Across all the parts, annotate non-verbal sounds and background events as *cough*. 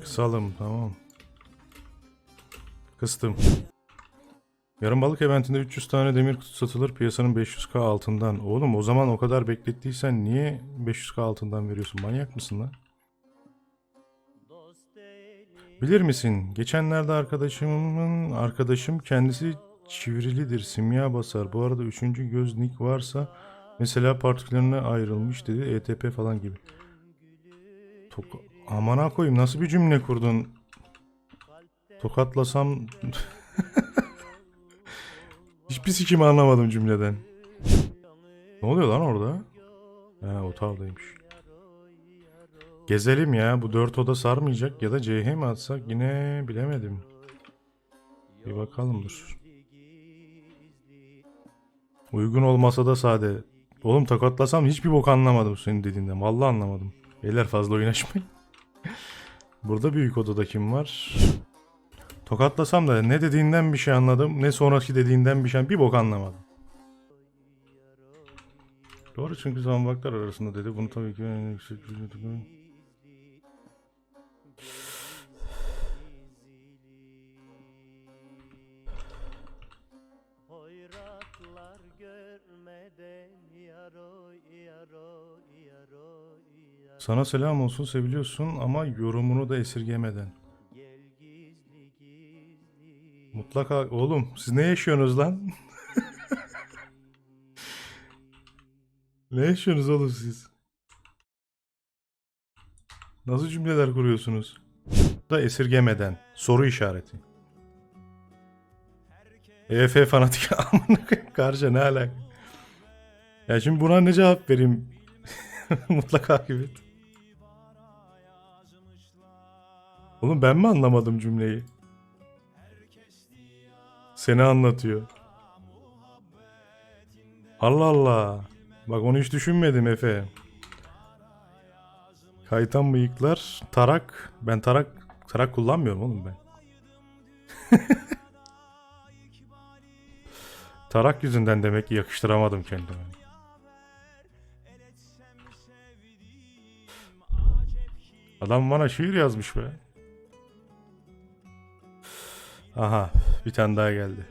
Kısalım tamam. Kıstım. Yarın balık eventinde 300 tane demir kutu satılır piyasanın 500k altından. Oğlum o zaman o kadar beklettiysen niye 500k altından veriyorsun? Manyak mısın lan? Bilir misin? Geçenlerde arkadaşımın arkadaşım kendisi çivrilidir. Simya basar. Bu arada üçüncü göz nick varsa mesela partiküllerine ayrılmış dedi. ETP falan gibi. Tok Amana koyayım nasıl bir cümle kurdun? Tokatlasam *laughs* Hiçbir sikimi anlamadım cümleden. Ne oluyor lan orada? Ha otardaymış. Gezelim ya. Bu dört oda sarmayacak ya da CH mi atsak yine bilemedim. Bir bakalım dur. Uygun olmasa da sade. Oğlum tokatlasam hiçbir bok anlamadım senin dediğinden. Vallahi anlamadım. Beyler fazla oynaşmayın. Burada büyük odada kim var? Tokatlasam da ne dediğinden bir şey anladım. Ne sonraki dediğinden bir şey bir bok anlamadım. Doğru çünkü zambaklar arasında dedi. Bunu tabii ki Sana selam olsun seviliyorsun ama yorumunu da esirgemeden. Mutlaka oğlum siz ne yaşıyorsunuz lan? *laughs* ne yaşıyorsunuz oğlum siz? Nasıl cümleler kuruyorsunuz? Da esirgemeden. Soru işareti. EF fanatik *laughs* amına karşı ne alaka? Ya şimdi buna ne cevap vereyim? *laughs* Mutlaka gibi. Oğlum ben mi anlamadım cümleyi? Seni anlatıyor. Allah Allah. Bak onu hiç düşünmedim Efe. Kaytan bıyıklar, tarak. Ben tarak tarak kullanmıyorum oğlum ben. *laughs* tarak yüzünden demek ki yakıştıramadım kendime. Adam bana şiir yazmış be. Aha bir tane daha geldi.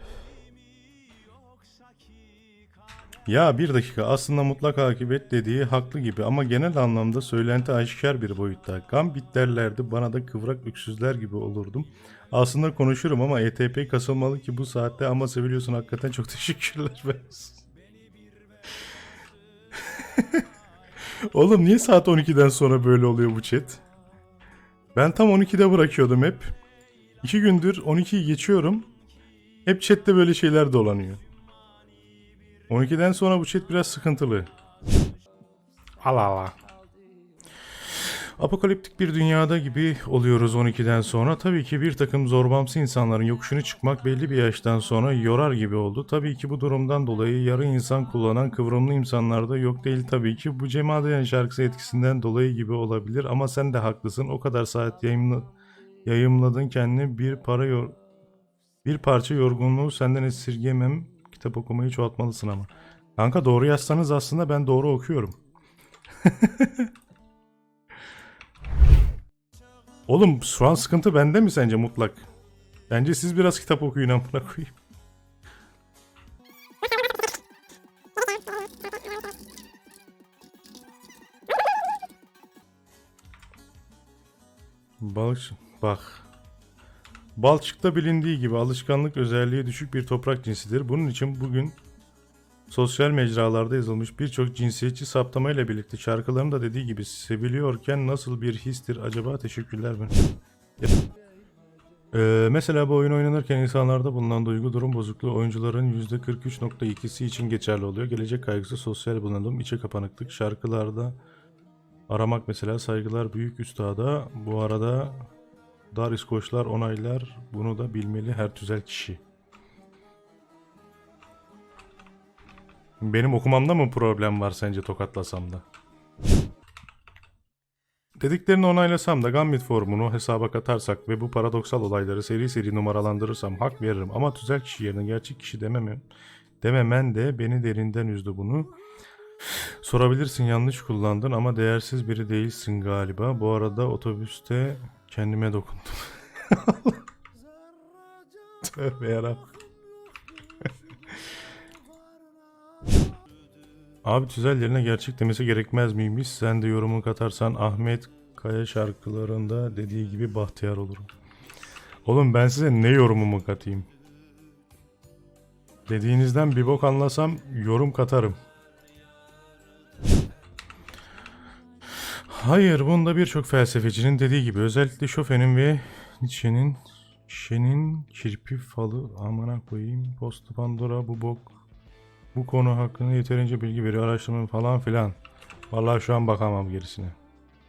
Ya bir dakika aslında mutlak akibet dediği haklı gibi ama genel anlamda söylenti aşikar bir boyutta. Gambit derlerdi bana da kıvrak öksüzler gibi olurdum. Aslında konuşurum ama ETP kasılmalı ki bu saatte ama seviliyorsun hakikaten çok *laughs* teşekkürler. *laughs* Oğlum niye saat 12'den sonra böyle oluyor bu chat? Ben tam 12'de bırakıyordum hep. İki gündür 12'yi geçiyorum. Hep chatte böyle şeyler dolanıyor. 12'den sonra bu chat biraz sıkıntılı. Allah Allah. Apokaliptik bir dünyada gibi oluyoruz 12'den sonra. Tabii ki bir takım zorbamsı insanların yokuşunu çıkmak belli bir yaştan sonra yorar gibi oldu. Tabii ki bu durumdan dolayı yarı insan kullanan kıvrımlı insanlar da yok değil tabii ki. Bu Cem Adrian şarkısı etkisinden dolayı gibi olabilir ama sen de haklısın. O kadar saat yayınla, yayımladın kendini bir para yor bir parça yorgunluğu senden esirgemem. Kitap okumayı çoğaltmalısın ama. Kanka doğru yazsanız aslında ben doğru okuyorum. *laughs* Oğlum şu an sıkıntı bende mi sence mutlak? Bence siz biraz kitap okuyun amına koyayım. Balık bak. Balçıkta bilindiği gibi alışkanlık özelliği düşük bir toprak cinsidir. Bunun için bugün sosyal mecralarda yazılmış birçok cinsiyetçi saptamayla birlikte şarkıların da dediği gibi seviliyorken nasıl bir histir acaba? Teşekkürler ben. Ee, mesela bu oyun oynanırken insanlarda bulunan duygu durum bozukluğu oyuncuların %43.2'si için geçerli oluyor. Gelecek kaygısı, sosyal bunalım, içe kapanıklık, şarkılarda aramak mesela saygılar büyük üstada. Bu arada dar İskoçlar onaylar bunu da bilmeli her tüzel kişi. Benim okumamda mı problem var sence tokatlasam da? Dediklerini onaylasam da Gambit formunu hesaba katarsak ve bu paradoksal olayları seri seri numaralandırırsam hak veririm ama tüzel kişi yerine gerçek kişi dememem dememen de beni derinden üzdü bunu. Sorabilirsin yanlış kullandın ama değersiz biri değilsin galiba. Bu arada otobüste kendime dokundum. *laughs* Tövbe yarabbim. *laughs* Abi tüzellerine gerçek demesi gerekmez miymiş? Sen de yorumu katarsan Ahmet Kaya şarkılarında dediği gibi bahtiyar olurum. Oğlum ben size ne yorumumu katayım? Dediğinizden bir bok anlasam yorum katarım. Hayır, bunda birçok felsefecinin dediği gibi özellikle Chopin'in ve Nietzsche'nin Şen'in kirpi falı amına koyayım postu Pandora bu bok bu konu hakkında yeterince bilgi veriyor araştırma falan filan. Vallahi şu an bakamam gerisine.